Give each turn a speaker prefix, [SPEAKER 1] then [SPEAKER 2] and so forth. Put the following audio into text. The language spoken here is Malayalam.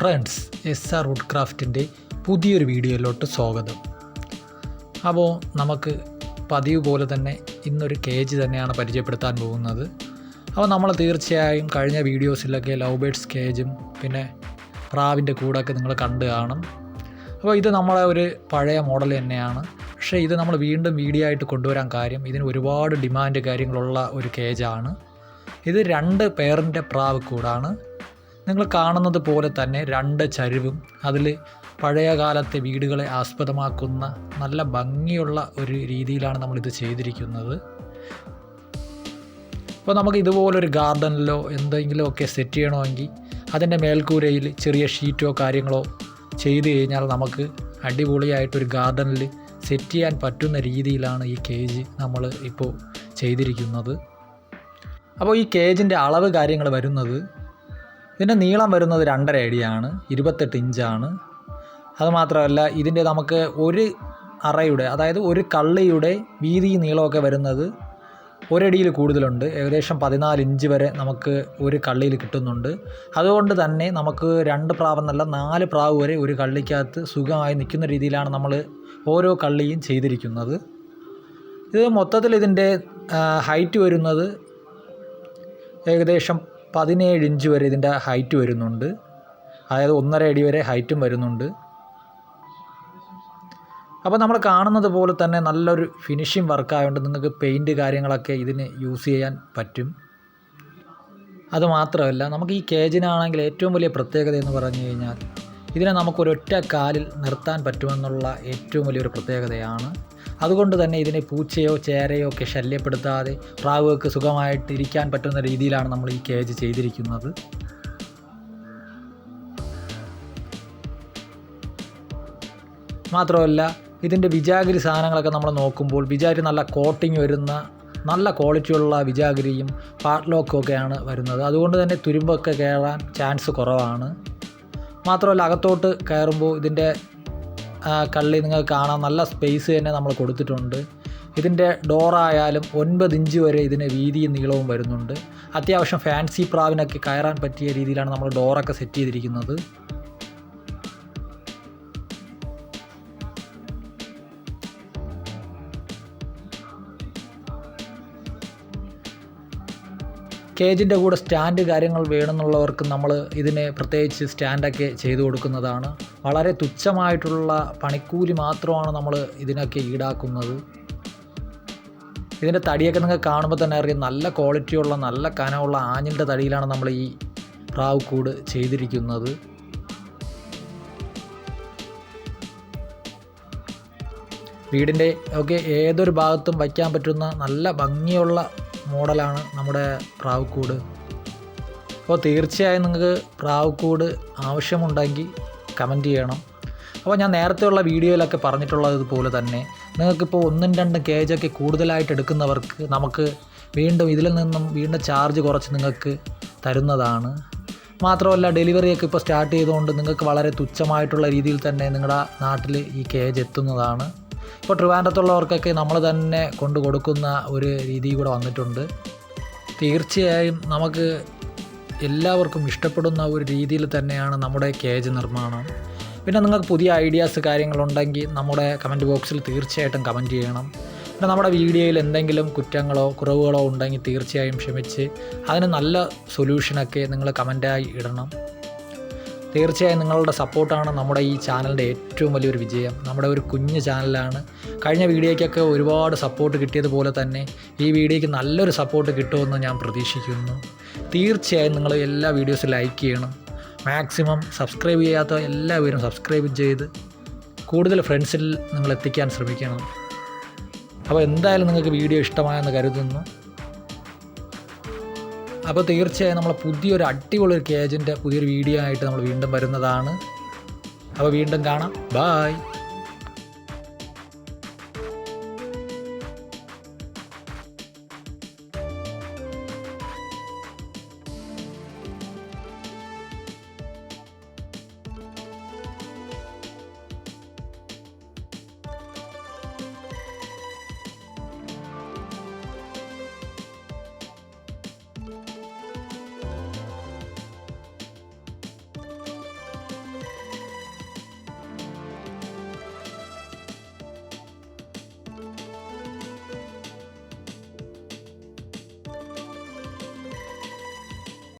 [SPEAKER 1] ഫ്രണ്ട്സ് എസ് ആർ വുഡ് ക്രാഫ്റ്റിന്റെ പുതിയൊരു വീഡിയോയിലോട്ട് സ്വാഗതം. അപ്പോൾ നമുക്ക് പതിവ് പോലെ തന്നെ ഇന്നൊരു കേജ് തന്നെയാണ് പരിചയപ്പെടുത്താൻ പോകുന്നത്. അപ്പോൾ നമ്മൾ തീർച്ചയായും കഴിഞ്ഞ വീഡിയോസിലൊക്കെ ലവ് ബേഡ്സ് കേജും പിന്നെ പ്രാവിന്റെ കൂടൊക്കെ നിങ്ങൾ കണ്ടു കാണും. അപ്പോൾ ഇത് നമ്മളെ ഒരു പഴയ മോഡൽ തന്നെയാണ്. പക്ഷേ ഇത് നമ്മൾ വീണ്ടും വീഡിയോ ആയിട്ട് കൊണ്ടുവരാൻ കാര്യം ഇതിന് ഒരുപാട് ഡിമാൻഡ് കാര്യങ്ങളുള്ള ഒരു കേജാണ് ഇത് രണ്ട് പേറിന്റെ പ്രാവ് കൂടാണ്. നിങ്ങൾ കാണുന്നത് പോലെ തന്നെ രണ്ട് ചരിവും അതിൽ പഴയ കാലത്തെ വീടുകളെ ആസ്പദമാക്കുന്ന നല്ല ഭംഗിയുള്ള ഒരു രീതിയിലാണ് നമ്മളിത് ചെയ്തിരിക്കുന്നത്. അപ്പോൾ നമുക്ക് ഇതുപോലൊരു ഗാർഡനിലോ എന്തെങ്കിലുമൊക്കെ സെറ്റ് ചെയ്യണമെങ്കിൽ അതിന്റെ മേൽക്കൂരയിൽ ചെറിയ ഷീറ്റോ കാര്യങ്ങളോ ചെയ്ത് കഴിഞ്ഞാൽ നമുക്ക് അടിപൊളിയായിട്ടൊരു ഗാർഡനിൽ സെറ്റ് ചെയ്യാൻ പറ്റുന്ന രീതിയിലാണ് ഈ കേജ് നമ്മൾ ഇപ്പോൾ ചെയ്തിരിക്കുന്നത്. അപ്പോൾ ഈ കേജിന്റെ അളവ് കാര്യങ്ങൾ വരുന്നത് ഇതിന്റെ നീളം വരുന്നത് രണ്ടര അടിയാണ് ഇരുപത്തെട്ട് ഇഞ്ചാണ്. അതുമാത്രമല്ല ഇതിന്റെ നമുക്ക് ഒരു അറയുടെ അതായത് ഒരു കള്ളിയുടെ വീതി നീളമൊക്കെ വരുന്നത് ഒരടിയിൽ കൂടുതലുണ്ട്. ഏകദേശം പതിനാല് ഇഞ്ച് വരെ നമുക്ക് ഒരു കള്ളിയിൽ കിട്ടുന്നുണ്ട്. അതുകൊണ്ട് തന്നെ നമുക്ക് രണ്ട് പ്രാവെന്നല്ല നാല് പ്രാവ് വരെ ഒരു കള്ളിക്കകത്ത് സുഖമായി നിൽക്കുന്ന രീതിയിലാണ് നമ്മൾ ഓരോ കള്ളിയും ചെയ്തിരിക്കുന്നത്. ഇത് മൊത്തത്തിൽ ഇതിന്റെ ഹൈറ്റ് വരുന്നത് ഏകദേശം പതിനേഴ് ഇഞ്ച് വരെ ഇതിന്റെ ഹൈറ്റ് വരുന്നുണ്ട്. അതായത് ഒന്നര അടി വരെ ഹൈറ്റും വരുന്നുണ്ട്. അപ്പോൾ നമ്മൾ കാണുന്നത് പോലെ തന്നെ നല്ലൊരു ഫിനിഷിങ് വർക്കായതുകൊണ്ട് നിങ്ങൾക്ക് പെയിന്റ് കാര്യങ്ങളൊക്കെ ഇതിന് യൂസ് ചെയ്യാൻ പറ്റും. അതുമാത്രമല്ല നമുക്ക് ഈ കേജിനാണെങ്കിൽ ഏറ്റവും വലിയ പ്രത്യേകത എന്ന് പറഞ്ഞു കഴിഞ്ഞാൽ ഇതിനെ നമുക്കൊരൊറ്റ കാലിൽ നിർത്താൻ പറ്റുമെന്നുള്ള ഏറ്റവും വലിയൊരു പ്രത്യേകതയാണ് അതുകൊണ്ട് തന്നെ ഇതിനെ പൂച്ചയോ ചേരയോ ഒക്കെ ശല്യപ്പെടുത്താതെ പ്രാവുകൾക്ക് സുഖമായിട്ട് ഇരിക്കാൻ പറ്റുന്ന രീതിയിലാണ് നമ്മൾ ഈ കേജ് ചെയ്തിരിക്കുന്നത്. മാത്രമല്ല ഇതിന്റെ വിജാഗിരി സാധനങ്ങളൊക്കെ നമ്മൾ നോക്കുമ്പോൾ വിജാഗിരി നല്ല കോട്ടിങ് വരുന്ന നല്ല ക്വാളിറ്റിയുള്ള വിജാഗിരിയും പാട്ട്ലോക്കും ഒക്കെയാണ് വരുന്നത്. അതുകൊണ്ട് തന്നെ തുരുമ്പൊക്കെ കയറാൻ ചാൻസ് കുറവാണ്. മാത്രമല്ല അകത്തോട്ട് കയറുമ്പോൾ ഇതിന്റെ കള്ളി നിങ്ങൾക്ക് കാണാൻ നല്ല സ്പേസ് തന്നെ നമ്മൾ കൊടുത്തിട്ടുണ്ട്. ഇതിന്റെ ഡോറായാലും ഒൻപത് ഇഞ്ച് വരെ ഇതിന് വീതിയും നീളവും വരുന്നുണ്ട്. അത്യാവശ്യം ഫാൻസി പ്രാവിനൊക്കെ കയറാൻ പറ്റിയ രീതിയിലാണ് നമ്മൾ ഡോറൊക്കെ സെറ്റ് ചെയ്തിരിക്കുന്നത്. കേജിന്റെ കൂടെ സ്റ്റാൻഡ് കാര്യങ്ങൾ വേണമെന്നുള്ളവർക്ക് നമ്മൾ ഇതിനെ പ്രത്യേകിച്ച് സ്റ്റാൻഡൊക്കെ ചെയ്തു കൊടുക്കുന്നതാണ്. വളരെ തുച്ഛമായിട്ടുള്ള പണിക്കൂലി മാത്രമാണ് നമ്മൾ ഇതിനൊക്കെ ഈടാക്കുന്നത്. ഇതിന്റെ തടിയൊക്കെ നിങ്ങൾക്ക് കാണുമ്പോൾ തന്നെ അറിയാം നല്ല ക്വാളിറ്റിയുള്ള നല്ല കനമുള്ള ആഞ്ഞിന്റെ തടിയിലാണ് നമ്മൾ ഈ പ്രാവ് കൂട് ചെയ്തിരിക്കുന്നത്. വീടിന്റെ ഒക്കെ ഏതൊരു ഭാഗത്തും വയ്ക്കാൻ പറ്റുന്ന നല്ല ഭംഗിയുള്ള മോഡലാണ് നമ്മുടെ പ്രാവക്കൂട്. അപ്പോൾ തീർച്ചയായും നിങ്ങൾക്ക് പ്രാവക്കൂട് ആവശ്യമുണ്ടെങ്കിൽ കമന്റ് ചെയ്യണം. അപ്പോൾ ഞാൻ നേരത്തെയുള്ള വീഡിയോയിലൊക്കെ പറഞ്ഞിട്ടുള്ളതുപോലെ തന്നെ നിങ്ങൾക്കിപ്പോൾ ഒന്നും രണ്ടും കേജൊക്കെ കൂടുതലായിട്ട് എടുക്കുന്നവർക്ക് നമുക്ക് വീണ്ടും ഇതിൽ നിന്നും വീണ്ടും ചാർജ് കുറച്ച് നിങ്ങൾക്ക് തരുന്നതാണ്. മാത്രമല്ല ഡെലിവറിയൊക്കെ ഇപ്പോൾ സ്റ്റാർട്ട് ചെയ്തുകൊണ്ട് നിങ്ങൾക്ക് വളരെ തുച്ഛമായിട്ടുള്ള രീതിയിൽ തന്നെ നിങ്ങളുടെ നാട്ടിൽ ഈ കേജ് എത്തുന്നതാണ്. ഇപ്പോൾ ട്രിവാൻഡ്രത്തുള്ളവർക്കൊക്കെ നമ്മൾ തന്നെ കൊണ്ട് കൊടുക്കുന്ന ഒരു രീതി കൂടെ വന്നിട്ടുണ്ട്. തീർച്ചയായും നമുക്ക് എല്ലാവർക്കും ഇഷ്ടപ്പെടുന്ന ഒരു രീതിയിൽ തന്നെയാണ് നമ്മുടെ കേജ് നിർമ്മാണം. പിന്നെ നിങ്ങൾക്ക് പുതിയ ഐഡിയാസ് കാര്യങ്ങളുണ്ടെങ്കിൽ നമ്മുടെ കമന്റ് ബോക്സിൽ തീർച്ചയായിട്ടും കമന്റ് ചെയ്യണം. പിന്നെ നമ്മുടെ വീഡിയോയിൽ എന്തെങ്കിലും കുറ്റങ്ങളോ കുറവുകളോ ഉണ്ടെങ്കിൽ തീർച്ചയായും ക്ഷമിച്ച് അതിന് നല്ല സൊല്യൂഷനൊക്കെ നിങ്ങൾ കമന്റായി ഇടണം. തീർച്ചയായും നിങ്ങളുടെ സപ്പോർട്ടാണ് നമ്മുടെ ഈ ചാനലിന്റെ ഏറ്റവും വലിയൊരു വിജയം. നമ്മുടെ ഒരു കുഞ്ഞു ചാനലാണ്. കഴിഞ്ഞ വീഡിയോയ്ക്കൊക്കെ ഒരുപാട് സപ്പോർട്ട് കിട്ടിയതുപോലെ തന്നെ ഈ വീഡിയോയ്ക്ക് നല്ലൊരു സപ്പോർട്ട് കിട്ടുമെന്ന് ഞാൻ പ്രതീക്ഷിക്കുന്നു. തീർച്ചയായും നിങ്ങൾ എല്ലാ വീഡിയോസും ലൈക്ക് ചെയ്യണം. മാക്സിമം സബ്സ്ക്രൈബ് ചെയ്യാത്ത എല്ലാവരും സബ്സ്ക്രൈബ് ചെയ്ത് കൂടുതൽ ഫ്രണ്ട്സിൽ നിങ്ങൾ എത്തിക്കാൻ ശ്രമിക്കണം. അപ്പോൾ എന്തായാലും നിങ്ങൾക്ക് വീഡിയോ ഇഷ്ടമായെന്ന് കരുതുന്നു. അപ്പോൾ തീർച്ചയായും നമ്മൾ പുതിയൊരു അടിപൊളി ഒരു കേജിന്റെ പുതിയൊരു വീഡിയോ ആയിട്ട് നമ്മൾ വീണ്ടും വരുന്നതാണ്. അപ്പോൾ വീണ്ടും കാണാം. ബായ്